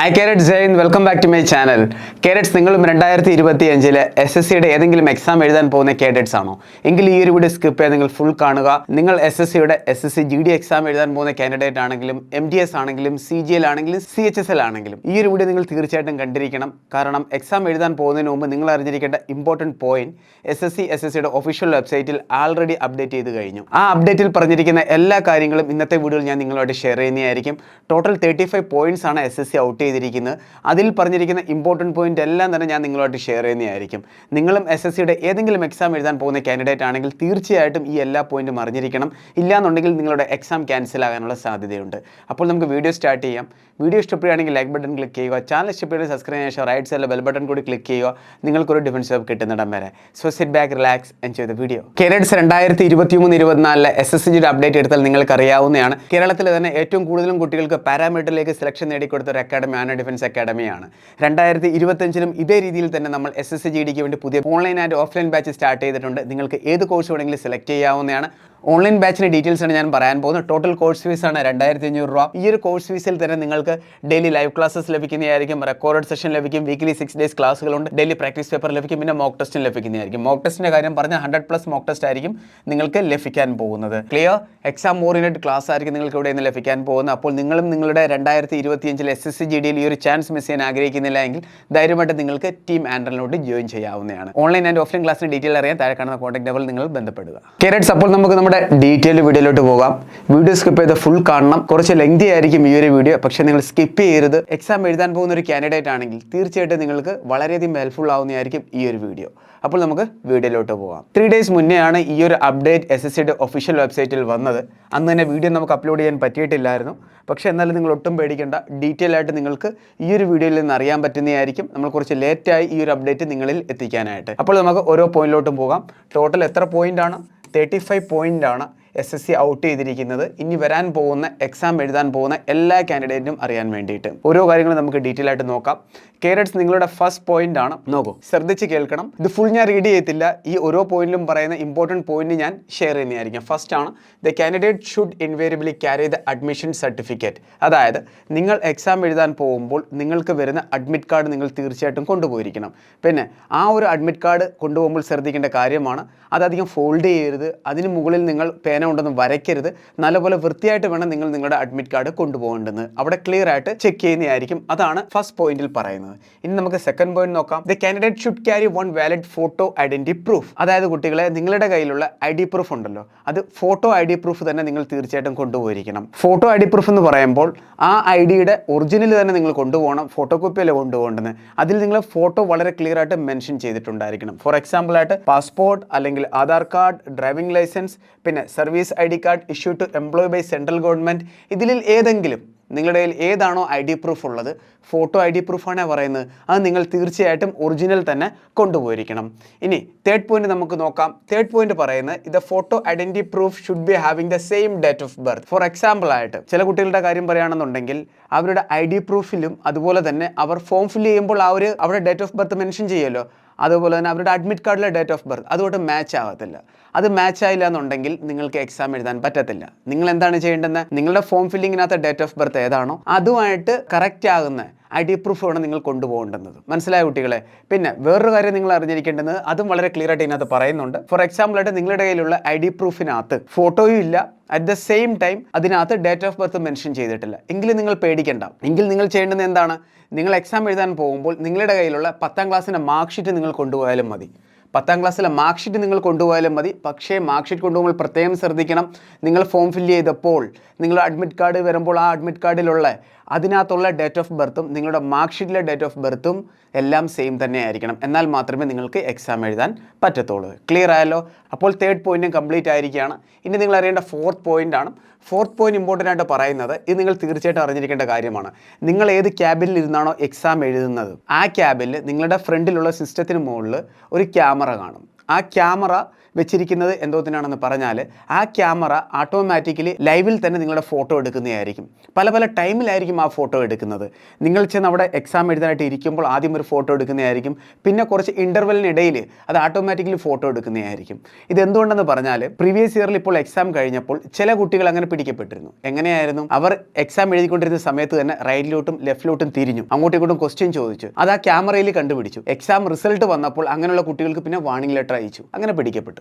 Hi carrot Jayan welcome back to my channel carrots നിങ്ങളും രണ്ടായിരത്തി ഇരുപത്തി അഞ്ചിൽ എസ് എസ് സിയുടെ ഏതെങ്കിലും എക്സാം എഴുതാൻ പോകുന്ന കേഡറ്റ്സ് ആണോ? എങ്കിൽ ഈ ഒരു വീഡിയോ സ്കിപ്പ് ചെയ്ത് നിങ്ങൾ ഫുൾ കാണുക. നിങ്ങൾ എസ് എസ് സിയുടെ S S C G D exam എഴുതാൻ പോകുന്ന കാൻഡിഡേറ്റ് ആണെങ്കിലും എം ഡി എസ് ആണെങ്കിലും സി ജി എൽ ആണെങ്കിലും സി എച്ച് എസ് എൽ ആണെങ്കിലും ഈ ഒരു വീഡിയോ നിങ്ങൾ തീർച്ചയായിട്ടും കണ്ടിരിക്കണം. കാരണം എക്സാം എഴുതാൻ പോകുന്നതിന് മുമ്പ് നിങ്ങൾ അറിഞ്ഞിരിക്കേണ്ട important point S S C S S സിയുടെ ഒഫീഷ്യൽ വെബ്സൈറ്റിൽ ആൾറെഡി അപ്ഡേറ്റ് ചെയ്ത് കഴിഞ്ഞു. ആ അപ്ഡേറ്റിൽ പറഞ്ഞിരിക്കുന്ന എല്ലാ കാര്യങ്ങളും ഇന്നത്തെ വീഡിയോയിൽ ഞാൻ നിങ്ങളുമായിട്ട് ഷെയർ ചെയ്യുന്നതായിരിക്കും. ടോട്ടൽ തേർട്ടി ഫൈവ് പോയിന്റ്സ് ആണ് എസ് എസ് സി ഔട്ട് ചെയ്തിരിക്കുന്നത്. അതിൽ പറഞ്ഞിരിക്കുന്ന ഇമ്പോർട്ടന്റ് പോയിന്റ് എല്ലാം തന്നെ ഞാൻ നിങ്ങളുമായിട്ട് ഷെയർ ചെയ്യുന്നതായിരിക്കും. നിങ്ങളും എസ് എസ് സിയുടെ ഏതെങ്കിലും എക്സാം എഴുതാൻ പോകുന്ന കാൻഡിഡേറ്റ് ആണെങ്കിൽ തീർച്ചയായിട്ടും ഈ എല്ലാ പോയിന്റും അറിഞ്ഞിരിക്കണം. ഇല്ലാന്നുണ്ടെങ്കിൽ നിങ്ങളുടെ എക്സാം ക്യാൻസൽ ആകാനുള്ള സാധ്യതയുണ്ട്. അപ്പോൾ നമുക്ക് വീഡിയോ സ്റ്റാർട്ട് ചെയ്യാം. വീഡിയോ ഇഷ്ടപ്പെടുകയാണെങ്കിൽ ലൈക്ക് ബട്ടൺ ക്ലിക്ക് ചെയ്യുക. ചാനൽ ഇഷ്ടപ്പെടുന്ന സബ്സ്ക്രൈബ് ചെയ്യാൻ റൈറ്റ് സൈഡിലെ ബെൽ ബട്ടൺ കൂടി ക്ലിക്ക് ചെയ്യുക. നിങ്ങൾക്കൊരു ഡിഫൻസ് ജോബ് കിട്ടുന്നിടം വരെ. So sit back relax enjoy the video Kerala's രണ്ടായിരത്തി ഇരുപത്തി മൂന്ന് ഇരുപത്തിനാലിലെ എസ് എസ് സിയുടെ അപ്ഡേറ്റ് എടുത്താൽ നിങ്ങൾക്ക് അറിയാവുന്നതാണ് കേരളത്തിൽ തന്നെ ഏറ്റവും കൂടുതലും കുട്ടികൾക്ക് പാരാമീറ്ററിലേക്ക് സെലക്ഷൻ നേടിക്കൊടുത്ത ഒരു അക്കാഡമിയാണ് ഡിഫൻസ് അക്കാഡമിയാണ് രണ്ടായിരത്തി ഇരുപത്തഞ്ചിലും ഇതേ രീതിയിൽ തന്നെ നമ്മൾ എസ് എസ് ജി ഡിക്ക് വേണ്ടി പുതിയ online and offline batch start ചെയ്തിട്ടുണ്ട്. നിങ്ങൾക്ക് ഏത് കോഴ്സ് വേണമെങ്കിലും സെലക്ട് ചെയ്യാവുന്നതാണ്. ഓൺലൈൻ ബാച്ചിന്റെ ഡീറ്റെയിൽസ് ആണ് ഞാൻ പറയാൻ പോകുന്നത്. ടോട്ടൽ കോഴ്സ് ഫീസ് ആണ് രണ്ടായിരത്തി അഞ്ഞൂറ് രൂപ. ഈ ഒരു കോഴ്സ് ഫീസിൽ തന്നെ നിങ്ങൾക്ക് ഡെയിലി ലൈവ് ക്ലാസ്സസ് ലഭിക്കുന്നതായിരിക്കും. റെക്കോർഡ് സെഷൻ ലഭിക്കും. വീക്കിലി സിക്സ് ഡേയ്സ് ക്ലാസ്സുകളുണ്ട് ഡെയിലി പ്രാക്ടീസ് പേപ്പർ ലഭിക്കും. പിന്നെ മോക്ക് ടെസ്റ്റും ലഭിക്കുന്നതായിരിക്കും. മോക്ക് ടെസ്റ്റിന്റെ കാര്യം പറഞ്ഞാൽ ഹൺഡ്രഡ് പ്ലസ് മോക്ക് ടെസ്റ്റ് ആയിരിക്കും നിങ്ങൾക്ക് ലഭിക്കാൻ പോകുന്നത്. ക്ലിയർ എക്സാം ഓറിയന്റഡ് ക്ലാസ് ആയിരിക്കും നിങ്ങൾക്ക് ഇവിടെ നിന്ന് ലഭിക്കാൻ പോകുന്നത്. അപ്പോൾ നിങ്ങളും നിങ്ങളുടെ രണ്ടായിരത്തി ഇരുപത്തിയഞ്ചിൽ എസ് എസ് സി ജി ഡിയിൽ ഈ ഒരു ചാൻസ് മിസ് ചെയ്യാൻ ആഗ്രഹിക്കുന്നില്ല എങ്കിൽ ധൈര്യമായിട്ട് നിങ്ങൾക്ക് ടീം ആൻഡ്രലിനോട്ട് ജോയിൻ ചെയ്യാവുന്നതാണ്. ഓൺലൈൻ ആൻഡ് ഓഫ്ലൈൻ ക്ലാസ്സിന് ഡീറ്റെയിൽ അറിയാൻ താഴെ കാണുന്ന കോൺടാക്ട് നമ്പറിൽ നിങ്ങൾ ബന്ധപ്പെടുക. കേരറ്റ്സ് അപ്പോൾ നമുക്ക് നമ്മുടെ ഡീറ്റെയിൽ വീഡിയോയിലോട്ട് പോകാം. വീഡിയോ സ്കിപ്പ് ചെയ്ത് ഫുൾ കാണണം. കുറച്ച് ലെങ്തി ആയിരിക്കും ഈ ഒരു വീഡിയോ പക്ഷേ നിങ്ങൾ സ്കിപ്പ് ചെയ്യരുത്. എക്സാം എഴുതാൻ പോകുന്ന ഒരു കാൻഡിഡേറ്റ് ആണെങ്കിൽ തീർച്ചയായിട്ടും നിങ്ങൾക്ക് വളരെയധികം ഹെൽപ്ഫുൾ ആവുന്നതായിരിക്കും ഈ ഒരു വീഡിയോ അപ്പോൾ നമുക്ക് വീഡിയോയിലോട്ട് പോകാം ത്രീ ഡേയ്സ് മുന്നെയാണ് ഈ ഒരു അപ്ഡേറ്റ് എസ് എസ് സിയുടെ ഒഫീഷ്യൽ വെബ്സൈറ്റിൽ വന്നത്. അന്ന് തന്നെ വീഡിയോ നമുക്ക് അപ്ലോഡ് ചെയ്യാൻ പറ്റിയിട്ടില്ലായിരുന്നു. പക്ഷേ എന്നാലും നിങ്ങൾ ഒട്ടും പേടിക്കേണ്ട. ഡീറ്റെയിൽ ആയിട്ട് നിങ്ങൾക്ക് ഈ ഒരു വീഡിയോയിൽ നിന്ന് അറിയാൻ പറ്റുന്നതായിരിക്കും. നമ്മൾ കുറച്ച് ലേറ്റായി ഈ ഒരു അപ്ഡേറ്റ് നിങ്ങളിൽ എത്തിക്കാനായിട്ട്. അപ്പോൾ നമുക്ക് ഓരോ പോയിന്റിലോട്ടും പോകാം. ടോട്ടൽ എത്ര പോയിന്റ് ആണ്? തേർട്ടി ഫൈവ് പോയിന്റ് ആണ്. എസ് എസ് സി ഔട്ട് ചെയ്തിരിക്കുന്നത്. ഇനി വരാൻ പോകുന്ന എക്സാം എഴുതാൻ പോകുന്ന എല്ലാ കാൻഡിഡേറ്റിനും അറിയാൻ വേണ്ടിയിട്ട്. ഓരോ കാര്യങ്ങളും നമുക്ക് ഡീറ്റെയിൽ ആയിട്ട് നോക്കാം. കേരറ്റ്സ് നിങ്ങളുടെ ഫസ്റ്റ് പോയിന്റ് ആണ്. നോക്കൂ. ശ്രദ്ധിച്ച് കേൾക്കണം. ഇത് ഫുൾ ഞാൻ റീഡ് ചെയ്യത്തില്ല. ഈ ഓരോ പോയിന്റിലും പറയുന്ന ഇമ്പോർട്ടന്റ് പോയിന്റ് ഞാൻ ഷെയർ ചെയ്യുന്നതായിരിക്കും. ഫസ്റ്റ് ആണ് the candidate should invariably carry the admission certificate അതായത് നിങ്ങൾ എക്സാം എഴുതാൻ പോകുമ്പോൾ നിങ്ങൾക്ക് വരുന്ന അഡ്മിറ്റ് കാർഡ് നിങ്ങൾ തീർച്ചയായിട്ടും കൊണ്ടുപോയിരിക്കണം. പിന്നെ ആ ഒരു അഡ്മിറ്റ് കാർഡ് കൊണ്ടുപോകുമ്പോൾ ശ്രദ്ധിക്കേണ്ട കാര്യമാണ് അതധികം ഫോൾഡ് ചെയ്യരുത്. അതിന് മുകളിൽ നിങ്ങൾ പേന ഉണ്ടെന്ന് വരയ്ക്കരുത്. നല്ലപോലെ വൃത്തിയായിട്ട് വേണം നിങ്ങൾ നിങ്ങളുടെ അഡ്മിറ്റ് കാർഡ് കൊണ്ടുപോകേണ്ടത്. അവിടെ ക്ലിയർ ആയിട്ട് ചെക്ക് ചെയ്യുന്നതായിരിക്കും. അതാണ് ഫസ്റ്റ് പോയിന്റിൽ പറയുന്നത്. ഇനി നമുക്ക് സെക്കൻഡ് പോയിന്റ് നോക്കാം. The candidate should carry one valid photo identity proof അതായത് കുട്ടികളെ നിങ്ങളുടെ കയ്യിലുള്ള ഐ ഡി പ്രൂഫ് ഉണ്ടല്ലോ. അത് ഫോട്ടോ ഐ ഡി പ്രൂഫ് തന്നെ നിങ്ങൾ തീർച്ചയായിട്ടും കൊണ്ടുപോയിരിക്കണം. ഫോട്ടോ ഐ ഡി പ്രൂഫ് എന്ന് പറയുമ്പോൾ ആ ഐ ഡിയുടെ ഒറിജിനൽ തന്നെ നിങ്ങൾ കൊണ്ടുപോകണം. ഫോട്ടോ കോപ്പിയല്ല കൊണ്ടുപോകേണ്ടത്? അതിൽ നിങ്ങൾ ഫോട്ടോ വളരെ ക്ലിയർ ആയിട്ട് മെൻഷൻ ചെയ്തിട്ടുണ്ടായിരിക്കണം. ഫോർ എക്സാമ്പിൾ ആയിട്ട് പാസ്പോർട്ട് അല്ലെങ്കിൽ ആധാർ കാർഡ് ഡ്രൈവിംഗ് ലൈസൻസ് പിന്നെ service I D card issue to employ by central government ഇതിൽ ഏതെങ്കിലും നിങ്ങളുടെ കയ്യിൽ ഏതാണോ ഐ ഡി പ്രൂഫ് ഉള്ളത് ഫോട്ടോ ഐ ഡി പ്രൂഫാണ് പറയുന്നത് അത് നിങ്ങൾ തീർച്ചയായിട്ടും ഒറിജിനൽ തന്നെ കൊണ്ടുപോയിരിക്കണം. ഇനി തേർഡ് പോയിന്റ് നമുക്ക് നോക്കാം. തേർഡ് പോയിന്റ് പറയുന്നത് ഇത് photo identity proof should be having the same date of birth. For example ആയിട്ട് ചില കുട്ടികളുടെ കാര്യം പറയുകയാണെന്നുണ്ടെങ്കിൽ അവരുടെ ഐ ഡി പ്രൂഫിലും അതുപോലെ തന്നെ അവർ ഫോം ഫില്ല് ചെയ്യുമ്പോൾ ആ ഒരു അവരുടെ ഡേറ്റ് ഓഫ് ബർത്ത് മെൻഷൻ ചെയ്യുമല്ലോ അതുപോലെ തന്നെ അവരുടെ അഡ്മിറ്റ് കാർഡിലെ ഡേറ്റ് ഓഫ് ബർത്ത് അതുകൊണ്ട് മാച്ച് ആവത്തില്ല അത് മാച്ച് ആയില്ല എന്നുണ്ടെങ്കിൽ നിങ്ങൾക്ക് എക്സാം എഴുതാൻ പറ്റത്തില്ല. നിങ്ങൾ എന്താണ് ചെയ്യേണ്ടത്? നിങ്ങളുടെ ഫോം ഫില്ലിങ്ങിനകത്ത് ഡേറ്റ് ഓഫ് ബർത്ത് ഏതാണോ അതുമായിട്ട് കറക്റ്റ് ആകുന്ന ഐ ഡി പ്രൂഫ് ആണ് നിങ്ങൾ കൊണ്ടുപോകേണ്ടത് മനസ്സിലായ കുട്ടികളെ? പിന്നെ വേറൊരു കാര്യം നിങ്ങൾ അറിഞ്ഞിരിക്കേണ്ടത് അതും വളരെ ക്ലിയർ ആയിട്ട് ഇതിനകത്ത് പറയുന്നുണ്ട്. ഫോർ എക്സാമ്പിൾ ആയിട്ട് നിങ്ങളുടെ കയ്യിലുള്ള ഐ ഡി പ്രൂഫിനകത്ത് ഫോട്ടോയും ഇല്ല. അറ്റ് ദ സെയിം ടൈം അതിനകത്ത് ഡേറ്റ് ഓഫ് ബർത്ത് മെൻഷൻ ചെയ്തിട്ടില്ല. എങ്കിലും നിങ്ങൾ പേടിക്കേണ്ട. എങ്കിൽ നിങ്ങൾ ചെയ്യേണ്ടത് എന്താണ്? നിങ്ങൾ എക്സാം എഴുതാൻ പോകുമ്പോൾ നിങ്ങളുടെ കയ്യിലുള്ള പത്താം ക്ലാസ്സിന്റെ മാർക്ക് ഷീറ്റ് നിങ്ങൾ കൊണ്ടുപോയാലും മതി. പത്താം ക്ലാസ്സിലെ മാർക്ക് ഷീറ്റ് നിങ്ങൾ കൊണ്ടുപോയാലും മതി. പക്ഷേ മാർക്ക് ഷീറ്റ് കൊണ്ടുപോകുമ്പോൾ പ്രത്യേകം ശ്രദ്ധിക്കണം. നിങ്ങൾ ഫോം ഫില്ല് ചെയ്തപ്പോൾ നിങ്ങൾ അഡ്മിറ്റ് കാർഡ് വരുമ്പോൾ ആ അഡ്മിറ്റ് കാർഡിലുള്ള അതിനകത്തുള്ള ഡേറ്റ് ഓഫ് ബർത്തും നിങ്ങളുടെ മാർക്ക് ഷീറ്റിലെ ഡേറ്റ് ഓഫ് ബർത്തും എല്ലാം സെയിം തന്നെ ആയിരിക്കണം എന്നാൽ മാത്രമേ നിങ്ങൾക്ക് എക്സാം എഴുതാൻ പറ്റത്തുള്ളൂ. ക്ലിയർ ആയല്ലോ? അപ്പോൾ തേർഡ് പോയിന്റും കംപ്ലീറ്റ് ആയിരിക്കുകയാണ്. ഇനി നിങ്ങൾ അറിയേണ്ട ഫോർത്ത് പോയിന്റ് ആണ്. ഫോർത്ത് പോയിന്റ് ഇമ്പോർട്ടന്റ് ആയിട്ട് പറയുന്നത് ഇത് നിങ്ങൾ തീർച്ചയായിട്ടും അറിഞ്ഞിരിക്കേണ്ട കാര്യമാണ്. നിങ്ങൾ ഏത് ക്യാബിനിൽ ഇരുന്നാണോ എക്സാം എഴുതുന്നത്? ആ ക്യാബിൽ നിങ്ങളുടെ ഫ്രണ്ടിലുള്ള സിസ്റ്റത്തിന് മുകളിൽ ഒരു ക്യാമറ കാണും. ആ ക്യാമറ വെച്ചിരിക്കുന്നത് എന്തോത്തിനാണെന്ന് പറഞ്ഞാൽ ആ ക്യാമറ ഓട്ടോമാറ്റിക്കലി ലൈവിൽ തന്നെ നിങ്ങളുടെ ഫോട്ടോ എടുക്കുന്നതായിരിക്കും. പല പല ടൈമിലായിരിക്കും ആ ഫോട്ടോ എടുക്കുന്നത്. നിങ്ങൾ ചെന്ന് അവിടെ എക്സാം എഴുതാനായിട്ട് ഇരിക്കുമ്പോൾ ആദ്യം ഒരു ഫോട്ടോ എടുക്കുന്നതായിരിക്കും. പിന്നെ കുറച്ച് ഇന്റർവെലിനിടയിൽ അത് ഓട്ടോമാറ്റിക്കലി ഫോട്ടോ എടുക്കുന്നതായിരിക്കും. ഇത് എന്തുകൊണ്ടെന്ന് പറഞ്ഞാൽ പ്രീവിയസ് ഇയറിൽ ഇപ്പോൾ എക്സാം കഴിഞ്ഞപ്പോൾ ചില കുട്ടികൾ അങ്ങനെ പിടിക്കപ്പെട്ടിരുന്നു. എങ്ങനെയായിരുന്നു? അവർ എക്സാം എഴുതിക്കൊണ്ടിരുന്ന സമയത്ത് തന്നെ റൈറ്റിലോട്ടും ലെഫ്റ്റിലോട്ടും തിരിഞ്ഞു. അങ്ങോട്ടും ഇങ്ങോട്ടും ക്വസ്റ്റ്യൻ ചോദിച്ചു. അത് ആ ക്യാമറയിൽ കണ്ടുപിടിച്ചു. എക്സാം റിസൾട്ട് വന്നപ്പോൾ അങ്ങനെയുള്ള കുട്ടികൾക്ക് പിന്നെ വാണിംഗ് ലെറ്റർ അയച്ചു. അങ്ങനെ പിടിക്കപ്പെട്ടു.